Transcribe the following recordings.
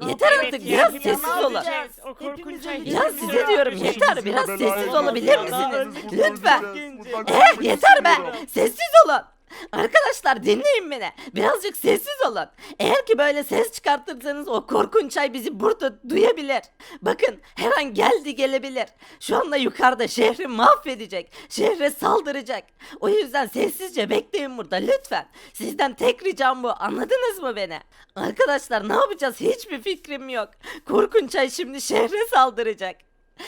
Yeter Evet, artık biraz ya, sessiz ne olun. O korkunç. Ya Hepimiz size diyorum yeter biraz sessiz olabilir misiniz? Lütfen. öleceğiz. Eh yeter be. Sessiz olun. Arkadaşlar dinleyin beni. Birazcık sessiz olun. Eğer ki böyle ses çıkartırsanız o korkunç ay bizi burada duyabilir. Bakın her an geldi gelebilir. Şu anda yukarıda şehri mahvedecek. Şehre saldıracak. O yüzden sessizce bekleyin burada lütfen. Sizden tek ricam bu. Anladınız mı beni? Arkadaşlar ne yapacağız hiçbir fikrim yok. Korkunç ay şimdi şehre saldıracak.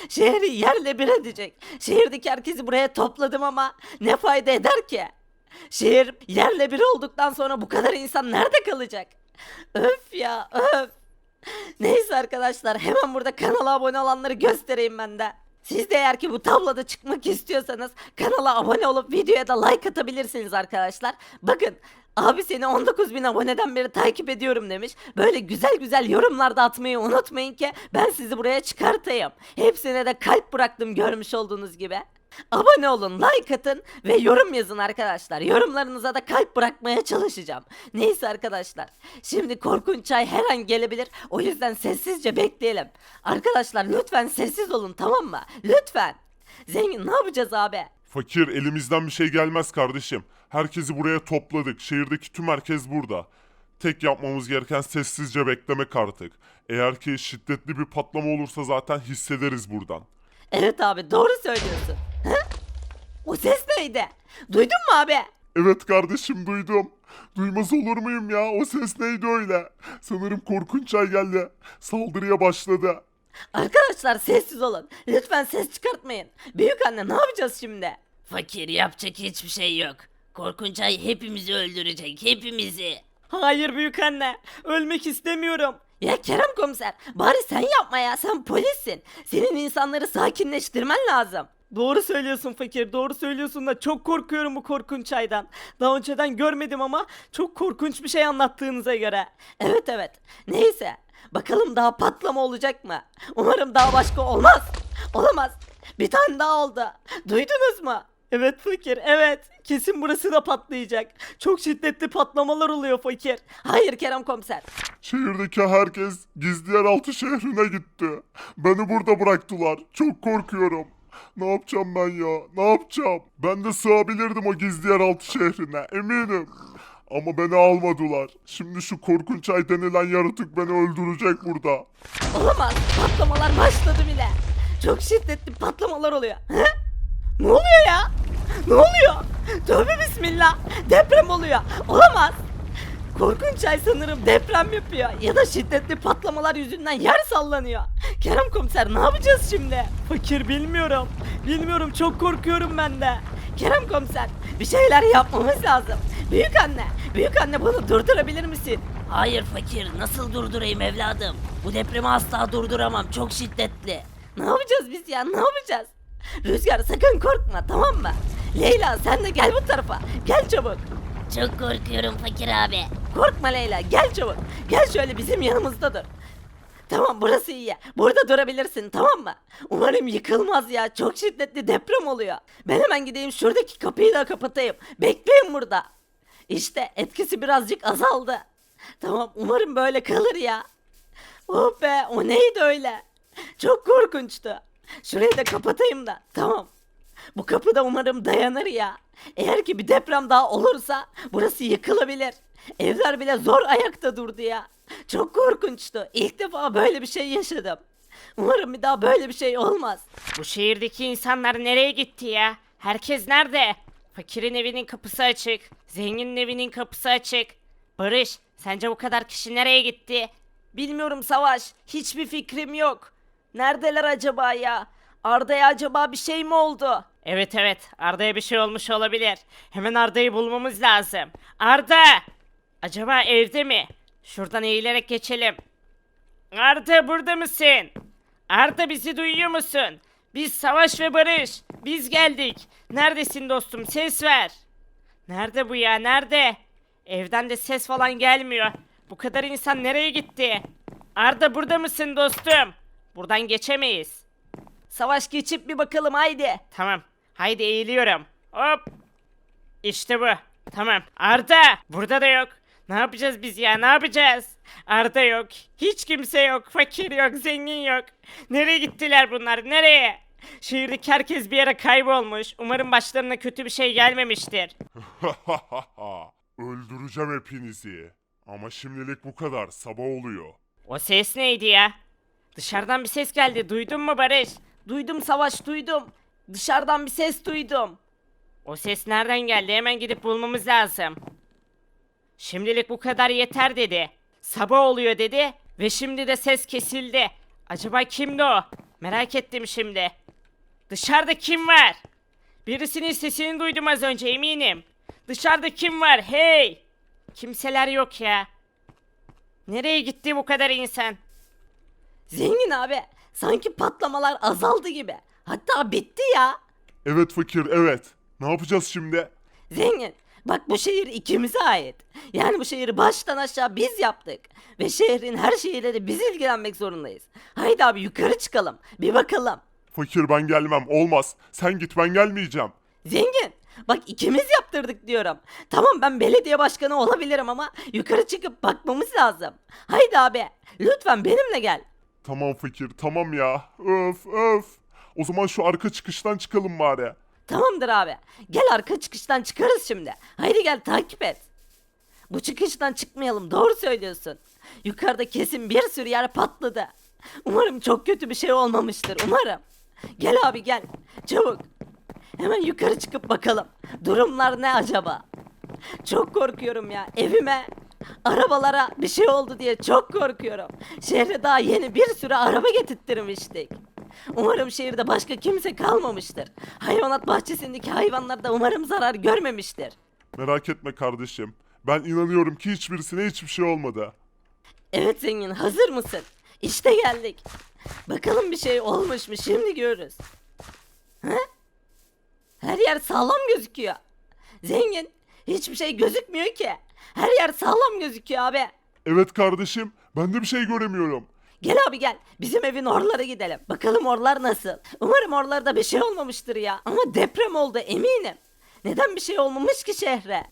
Şehri yerle bir edecek. Şehirdeki herkesi buraya topladım ama ne fayda eder ki? Şehir yerle bir olduktan sonra bu kadar insan nerede kalacak? Öf ya öf. Neyse arkadaşlar hemen burada kanala abone olanları göstereyim ben de. Siz de eğer ki bu tabloda çıkmak istiyorsanız kanala abone olup videoya da like atabilirsiniz arkadaşlar. Bakın abi seni 19.000 aboneden beri takip ediyorum demiş. Böyle güzel güzel yorumlarda atmayı unutmayın ki ben sizi buraya çıkartayım. Hepsine de kalp bıraktım görmüş olduğunuz gibi. Abone olun, like atın ve yorum yazın arkadaşlar. Yorumlarınıza da kalp bırakmaya çalışacağım. Neyse arkadaşlar. Şimdi korkunç ay her an gelebilir. O yüzden sessizce bekleyelim. Arkadaşlar lütfen sessiz olun tamam mı? Lütfen. Zengin ne yapacağız abi? Fakir elimizden bir şey gelmez kardeşim. Herkesi buraya topladık. Şehirdeki tüm herkes burada. Tek yapmamız gereken sessizce beklemek artık. Eğer ki şiddetli bir patlama olursa zaten hissederiz buradan. Evet abi doğru söylüyorsun. O ses neydi? Duydun mu abi? Evet kardeşim duydum. Duymaz olur muyum ya? O ses neydi öyle? Sanırım korkunç ay geldi. Saldırıya başladı. Arkadaşlar sessiz olun. Lütfen ses çıkartmayın. Büyük anne ne yapacağız şimdi? Fakir yapacak hiçbir şey yok. Korkunç ay hepimizi öldürecek hepimizi. Hayır büyük anne. Ölmek istemiyorum. Ya Kerem komiser bari sen yapma ya sen polissin. Senin insanları sakinleştirmen lazım. Doğru söylüyorsun fakir doğru söylüyorsun da çok korkuyorum bu korkunç aydan. Daha önceden görmedim ama çok korkunç bir şey anlattığınıza göre. Evet evet neyse bakalım daha patlama olacak mı? Umarım daha başka olmaz. Olamaz. Bir tane daha oldu. Duydunuz mu? Evet fakir evet. Kesin burası da patlayacak. Çok şiddetli patlamalar oluyor fakir. Hayır Kerem komiser. Şehirdeki herkes gizli yeraltı şehrine gitti. Beni burada bıraktılar. Çok korkuyorum. Ne yapacağım ben ya? Ne yapacağım? Ben de sığabilirdim o gizli yeraltı şehrine. Eminim. Ama beni almadılar. Şimdi şu korkunç ay denilen yaratık beni öldürecek burada. Olamaz. Patlamalar başladı bile. Çok şiddetli patlamalar oluyor. He? Ne oluyor ya? Ne oluyor? Tövbe bismillah. Deprem oluyor. Olamaz. Korkunç ay sanırım deprem yapıyor. Ya da şiddetli patlamalar yüzünden yer sallanıyor. Kerem komiser ne yapacağız şimdi? Fakir bilmiyorum. Bilmiyorum çok korkuyorum ben de. Kerem komiser bir şeyler yapmamız lazım. Büyük anne, büyük anne bunu durdurabilir misin? Hayır fakir nasıl durdurayım evladım? Bu depremi asla durduramam çok şiddetli. Ne yapacağız biz ya ne yapacağız? Rüzgar sakın korkma tamam mı? Leyla sen de gel bu tarafa. Gel çabuk. Çok korkuyorum fakir abi. Korkma Leyla gel çabuk. Gel şöyle bizim yanımızda dur. Tamam burası iyi. Burada durabilirsin tamam mı? Umarım yıkılmaz ya. Çok şiddetli deprem oluyor. Ben hemen gideyim şuradaki kapıyı da kapatayım. Bekleyin burada. İşte etkisi birazcık azaldı. Tamam umarım böyle kalır ya. Oh be o neydi öyle? Çok korkunçtu. Şurayı da kapatayım da. Tamam. Bu kapı da umarım dayanır ya. Eğer ki bir deprem daha olursa burası yıkılabilir. Evler bile zor ayakta durdu ya. Çok korkunçtu. İlk defa böyle bir şey yaşadım. Umarım bir daha böyle bir şey olmaz. Bu şehirdeki insanlar nereye gitti ya? Herkes nerede? Fakirin evinin kapısı açık. Zenginin evinin kapısı açık. Barış, sence bu kadar kişi nereye gitti? Bilmiyorum Savaş. Hiçbir fikrim yok. Neredeler acaba ya? Arda'ya acaba bir şey mi oldu? Evet evet, Arda'ya bir şey olmuş olabilir. Hemen Arda'yı bulmamız lazım. Arda! Acaba evde mi? Şuradan eğilerek geçelim. Arda burada mısın? Arda bizi duyuyor musun? Biz Savaş ve Barış. Biz geldik. Neredesin dostum? Ses ver. Nerede bu ya? Nerede? Evden de ses falan gelmiyor. Bu kadar insan nereye gitti? Arda burada mısın dostum? Buradan geçemeyiz. Savaş geçip bir bakalım haydi. Tamam. Haydi eğiliyorum. Hop. İşte bu. Tamam. Arda burada da yok. Ne yapacağız biz ya ne yapacağız? Arda yok. Hiç kimse yok. Fakir yok. Zengin yok. Nereye gittiler bunlar? Nereye? Şehirdeki herkes bir yere kaybolmuş. Umarım başlarına kötü bir şey gelmemiştir. Öldüreceğim hepinizi. Ama şimdilik bu kadar. Sabah oluyor. O ses neydi ya? Dışarıdan bir ses geldi. Duydun mu Barış? Duydum Savaş duydum. Dışarıdan bir ses duydum. O ses nereden geldi? Hemen gidip bulmamız lazım. Şimdilik bu kadar yeter dedi. Sabah oluyor dedi ve şimdi de ses kesildi. Acaba kimdi o? Merak ettim şimdi. Dışarıda kim var? Birisinin sesini duydum az önce eminim. Dışarıda kim var? Hey! Kimseler yok ya. Nereye gitti bu kadar insan? Zengin abi sanki patlamalar azaldı gibi. Hatta bitti ya. Evet fakir evet. Ne yapacağız şimdi? Zengin bak bu şehir ikimize ait. Yani bu şehri baştan aşağı biz yaptık. Ve şehrin her şeyiyle de biz ilgilenmek zorundayız. Haydi abi yukarı çıkalım. Bir bakalım. Fakir ben gelmem. Olmaz. Sen git ben gelmeyeceğim. Zengin bak ikimiz yaptırdık diyorum. Tamam ben belediye başkanı olabilirim ama yukarı çıkıp bakmamız lazım. Haydi abi lütfen benimle gel. Tamam fakir tamam ya. Öf öf. O zaman şu arka çıkıştan çıkalım bari. Tamamdır abi. Gel arka çıkıştan çıkarız şimdi. Haydi gel takip et. Bu çıkıştan çıkmayalım doğru söylüyorsun. Yukarıda kesin bir sürü yer patladı. Umarım çok kötü bir şey olmamıştır umarım. Gel abi gel. Çabuk. Hemen yukarı çıkıp bakalım. Durumlar ne acaba? Çok korkuyorum ya. Evime, arabalara bir şey oldu diye çok korkuyorum. Şehre daha yeni bir sürü araba getirttirmiştik. Umarım şehirde başka kimse kalmamıştır. Hayvanat bahçesindeki hayvanlar da umarım zarar görmemiştir. Merak etme kardeşim. Ben inanıyorum ki hiçbirisine hiçbir şey olmadı. Evet zengin hazır mısın? İşte geldik. Bakalım bir şey olmuş mu şimdi görürüz. He? Her yer sağlam gözüküyor. Zengin hiçbir şey gözükmüyor ki. Her yer sağlam gözüküyor abi. Evet kardeşim. Ben de bir şey göremiyorum. Gel abi gel. Bizim evin oralara gidelim. Bakalım oralar nasıl. Umarım oralarda bir şey olmamıştır ya. Ama deprem oldu eminim. Neden bir şey olmamış ki şehre?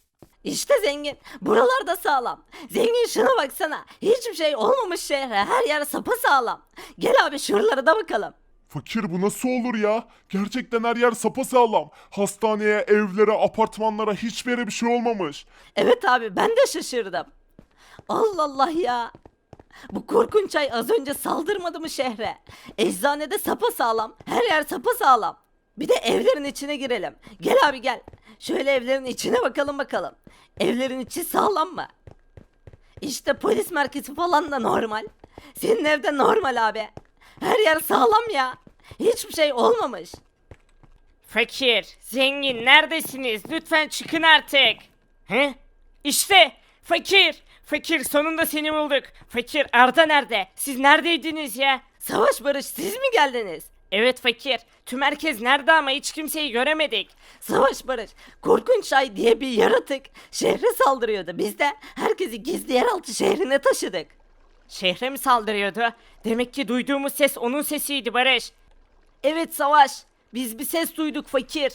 İşte zengin. Buralarda sağlam. Zengin şuna baksana. Hiçbir şey olmamış şehre. Her yer sağlam. Gel abi şuralara da bakalım. Fakir bu nasıl olur ya? Gerçekten her yer sapasağlam. Hastaneye, evlere, apartmanlara hiçbir yere bir şey olmamış. Evet abi ben de şaşırdım. Allah Allah ya. Bu korkunç ay az önce saldırmadı mı şehre? Eczanede sapa sağlam, her yer sapa sağlam. Bir de evlerin içine girelim. Gel abi gel. Şöyle evlerin içine bakalım bakalım. Evlerin içi sağlam mı? İşte polis merkezi falan da normal. Senin evde normal abi. Her yer sağlam ya. Hiçbir şey olmamış. Fakir, zengin neredesiniz? Lütfen çıkın artık. He? İşte fakir. Fakir sonunda seni bulduk. Fakir Arda nerede? Siz neredeydiniz ya? Savaş Barış siz mi geldiniz? Evet fakir. Tüm herkes nerede ama hiç kimseyi göremedik. Savaş Barış, Korkunç Ay diye bir yaratık şehre saldırıyordu. Biz de herkesi gizli yeraltı şehrine taşıdık. Şehre mi saldırıyordu? Demek ki duyduğumuz ses onun sesiydi Barış. Evet Savaş, biz bir ses duyduk fakir.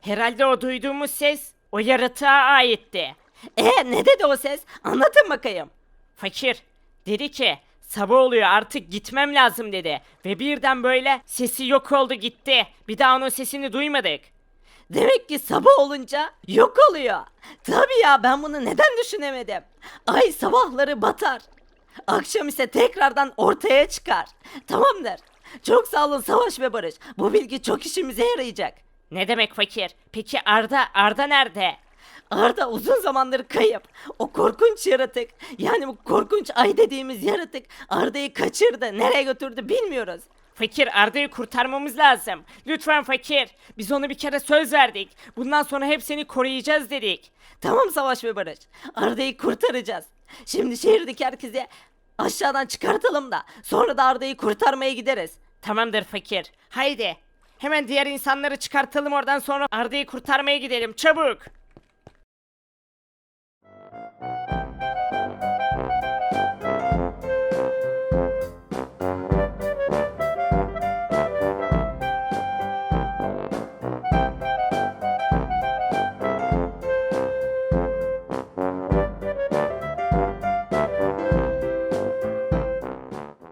Herhalde o duyduğumuz ses o yaratığa aitti. E ne dedi o ses? Anlatın bakayım. Fakir dedi ki sabah oluyor artık gitmem lazım dedi. Ve birden böyle sesi yok oldu gitti. Bir daha onun sesini duymadık. Demek ki sabah olunca yok oluyor. Tabii ya ben bunu neden düşünemedim? Ay sabahları batar. Akşam ise tekrardan ortaya çıkar. Tamamdır. Çok sağ olun Savaş ve Barış. Bu bilgi çok işimize yarayacak. Ne demek fakir? Peki Arda, Arda nerede? Arda uzun zamandır kayıp. O korkunç yaratık, yani bu korkunç ay dediğimiz yaratık Arda'yı kaçırdı. Nereye götürdü bilmiyoruz. Fakir Arda'yı kurtarmamız lazım. Lütfen fakir. Biz ona bir kere söz verdik. Bundan sonra hep seni koruyacağız dedik. Tamam Savaş ve Barış. Arda'yı kurtaracağız. Şimdi şehirdeki herkese aşağıdan çıkartalım da sonra da Arda'yı kurtarmaya gideriz. Tamamdır fakir. Haydi. Hemen diğer insanları çıkartalım oradan sonra Arda'yı kurtarmaya gidelim. Çabuk.